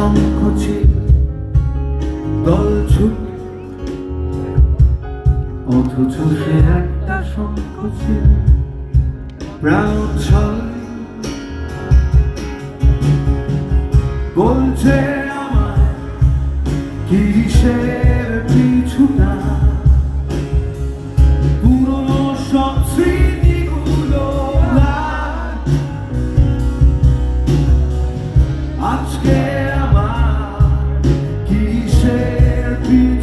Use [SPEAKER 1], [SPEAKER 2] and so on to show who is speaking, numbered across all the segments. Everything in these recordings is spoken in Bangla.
[SPEAKER 1] শঙ্খচিল দল ঝুঁকে অথচ সে একটা শঙ্খচিল প্রাণ ছল বলছে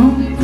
[SPEAKER 1] Tudo